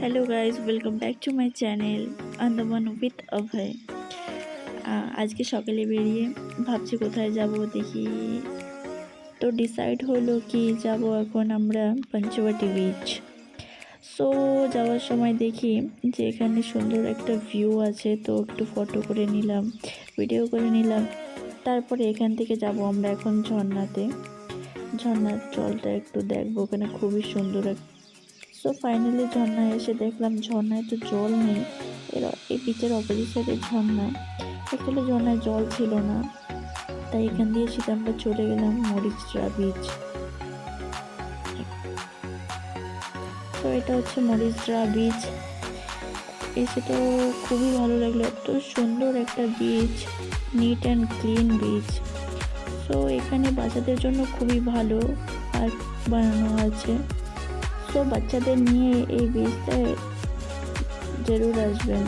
Hello guys welcome back to my channel Andaman with Abhay আজকে সকালে বেরিয়ে ভাবছি কোথায় যাব দেখি। তো ডিসাইড হলো কি যাব এখন আমরা পঞ্চবটি বিচ সো যাওয়ার সময় দেখি যে এখানে সুন্দর একটা ভিউ আছে, তো একটু ফটো করে নিলাম ভিডিও করে নিলাম। তারপরে এখান থেকে যাব আমরা এখন ঝর্ণাতে। ঝর্ণার জলটা একটু দেখব, ওখানে খুবই সুন্দর সো ফাইনালি ঝর্ণায় এসে দেখলাম ঝর্ণায় তো জল নেই। এর, এই বিচের অপোজিট সাইডে ঝর্ণা। অ্যাকচুয়ালি ঝর্ণায় জল ছিল না। তাই এখান দিয়ে সেটা আমরা চলে গেলাম মরিচরা বিচ তো এটা হচ্ছে মরিচরা বিচ এসে তো খুবই ভালো লাগল। এত সুন্দর একটা beach neat and clean beach so এখানে বাচ্চাদের জন্য খুবই ভালো। পার্ক বানানো আছে। সো বাচ্চাদের নিয়ে এই বিচটায় জরুর আসবেন।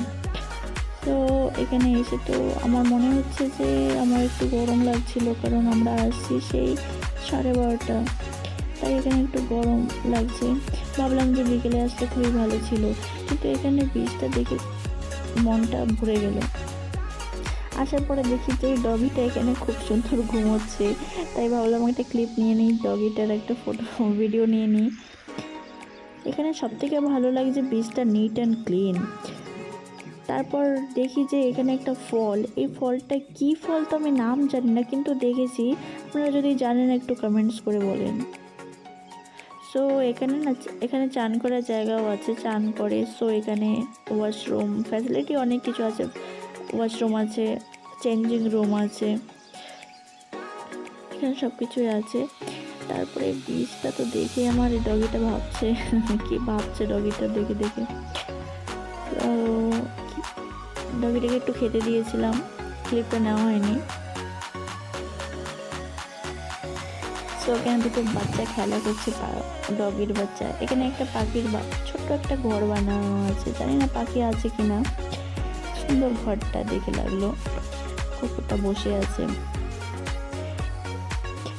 তো এখানে এসে তো আমার মনে হচ্ছে যে আমার একটু গরম লাগছিল, কারণ আমরা আসছি সেই সাড়ে বারোটা। তাই এখানে একটু গরম লাগছে। ভাবলাম যে বিকেলে আসতে খুবই ভালো ছিল, কিন্তু এখানে বীজটা দেখে মনটা ভরে গেল। আসার পরে দেখি যে ডগিটা এখানে খুব সুন্দর ঘুমোচ্ছে। তাই ভাবলাম একটা ক্লিপ নিয়ে নিই, ডগিটার একটা ফটো ভিডিও নিয়ে নিই। এখানে সব থেকে ভালো যে বীজটা নিট অ্যান্ড ক্লিন তারপর দেখি যে এখানে একটা ফল। এই ফলটা কি ফল তো আমি নাম জানি না, কিন্তু দেখেছি। আপনারা যদি জানেন একটু কমেন্টস করে বলেন। সো এখানে না, এখানে চান করার জায়গাও আছে, চান করে। সো এখানে ওয়াশরুম ফ্যাসিলিটি অনেক কিছু আছে। ওয়াশরুম আছে চেঞ্জিং রুম আছে। এখানে সব কিছুই আছে। তারপরে বীজটা তো দেখে আমার এই ডগিটা ভাবছে। কি ভাবছে ডগিটা দেখে দেখে। তো ডগিটাকে একটু খেতে দিয়েছিলাম। ক্লিপটা নেওয়া হয়নি। তো এখানে দুটো বাচ্চা খেলা করছে ডগির বাচ্চা। এখানে একটা পাখির ছোট্ট একটা ঘর বানানো আছে। জানি না পাখি আছে কিনা। সুন্দর ঘরটা দেখে লাগল। কুকুরটা বসে আছে।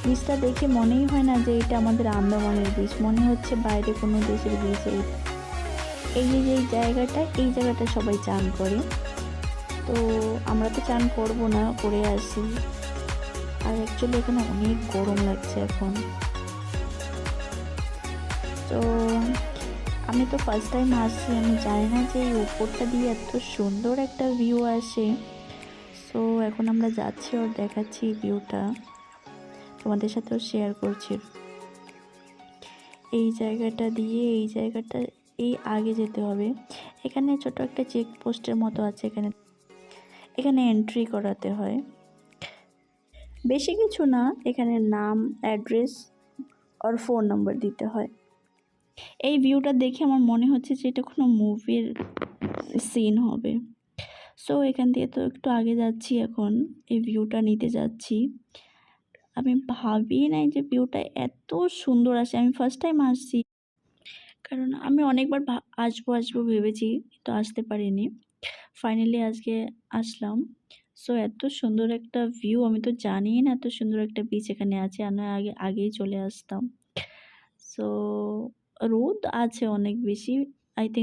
বীজটা দেখে মনেই হয় না যে এটা আমাদের আন্দামানের বীজ মনে হচ্ছে বাইরে কোনো দেশের বীজ এই। এই যে যে এই জায়গাটা এই জায়গাটা সবাই চান করে। তো আমরা তো চান করব না, করে আসি। আর অ্যাকচুয়ালি এখানে অনেক গরম লাগছে এখন। তো আমি তো ফার্স্ট টাইম আসছি, আমি জানি না যে এই উপরটা দিয়ে এত সুন্দর একটা ভিউ আসে। সো এখন আমরা যাচ্ছি ওর দেখাচ্ছি ভিউটা তোমাদের সাথেও শেয়ার করছি। এই জায়গাটা দিয়ে, এই জায়গাটা, এই আগে যেতে হবে। এখানে ছোট একটা চেক পোস্টের মতো আছে এখানে। এখানে এন্ট্রি করাতে হয়। বেশি কিছু না, এখানে নাম অ্যাড্রেস আর ফোন নাম্বার দিতে হয়। এই ভিউটা দেখে আমার মনে হচ্ছে যে এটা কোনো মুভির সিন হবে। সো এখান দিয়ে তো একটু আগে যাচ্ছি এখন। এই ভিউটা নিতে যাচ্ছি। আমি ভাবি নাই যে ভিউটা এত সুন্দর আসে। আমি ফার্স্ট টাইম আসছি। কারণ আমি অনেকবার আসব আসব ভেবেছি তো আসতে পারিনি। ফাইনালি আজকে আসলাম। সো এত সুন্দর একটা ভিউ আমি তো জানি না এত সুন্দর একটা বিচ এখানে আছে। আমি আগে, আগেই চলে আসতাম। সো রোদ আছে অনেক বেশি। I think